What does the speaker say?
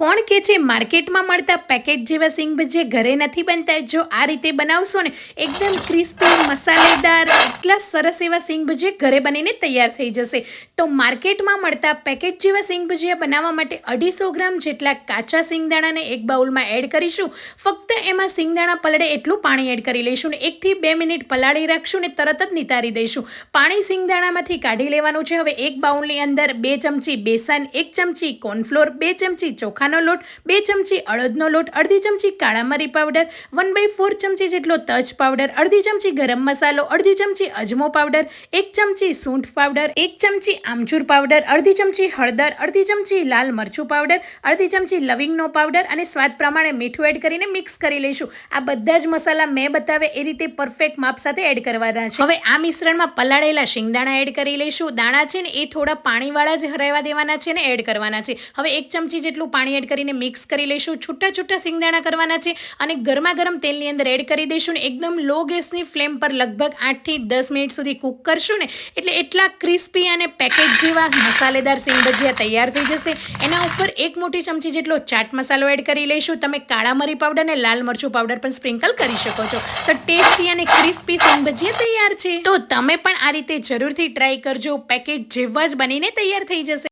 કોણ કે છે માર્કેટમાં મળતા પેકેટ જેવા સિંગ ભજીયા ઘરે નથી બનતા? જો આ રીતે બનાવશો ને, એકદમ ક્રિસ્પી મસાલેદાર, એટલા સરસ એવા સિંગ ભજીયા ઘરે બનીને તૈયાર થઈ જશે. તો માર્કેટમાં મળતા પેકેટ જેવા સિંગ ભજીયા બનાવવા માટે અઢીસો ગ્રામ જેટલા કાચા સિંગદાણાને એક બાઉલમાં એડ કરીશું. ફક્ત એમાં સિંગદાણા પલળે એટલું પાણી એડ કરી લઈશું ને, એકથી બે મિનિટ પલાળી રાખશું ને તરત જ નિતારી દઈશું. પાણી સિંગદાણામાંથી કાઢી લેવાનું છે. હવે એક બાઉલની અંદર બે ચમચી બેસન, એક ચમચી કોર્નફ્લોર, બે ચમચી ચોખાનો લોટ, બે ચમચી અડદનો લોટ, અડધી ચમચી કાળા મરી પાવડર વન બાય ફોર ચમચી જેટલો તજ પાવડર, અડધી ચમચી ગરમ મસાલો, અડધી ચમચી અજમો પાવડર, એક ચમચી સૂંઠ પાવડર, એક ચમચી આમચૂર પાવડર, અડધી ચમચી હળદર, અડધી ચમચી લાલ મરચું પાવડર, અડધી ચમચી લવિંગનો પાવડર અને સ્વાદ પ્રમાણે મીઠું એડ કરીને મિક્સ કરી લઈશું. આ બધા જ મસાલા મેં બતાવે એ રીતે પરફેક્ટ માપ સાથે એડ કરવાના છે. હવે આ મિશ્રણમાં પલાળેલા શિંગદાણા એડ કરી લઈશું. દાણા છે ને, એ થોડા પાણીવાળા જ રહેવા દેવાના છે ને એડ કરવાના છે. હવે એક ચમચી જેટલું પાણી એડ કરીને મિક્સ કરી લઈશું. છૂટા છૂટા સિંગદાણા કરવાના છે અને ગરમા ગરમ તેલની અંદર એડ કરી દઈશું ને એકદમ લો ગેસની ફ્લેમ પર લગભગ આઠથી દસ મિનિટ સુધી કૂક કરશું ને એટલે એટલા ક્રિસ્પી અને પેકેટ જેવા મસાલેદાર સિંગ ભજીયા તૈયાર થઈ જશે. એના ઉપર એક મોટી ચમચી જેટલો ચાટ મસાલો એડ કરી લઈશું. તમે કાળા મરી પાવડર અને લાલ મરચું પાવડર પણ સ્પ્રિંકલ કરી શકો છો. તો ટેસ્ટી અને ક્રિસ્પી સિંગ ભજીયા તૈયાર છે. તો તમે પણ આ રીતે જરૂરથી ટ્રાય કરજો. પેકેટ જેવા જ બનીને તૈયાર થઈ જશે.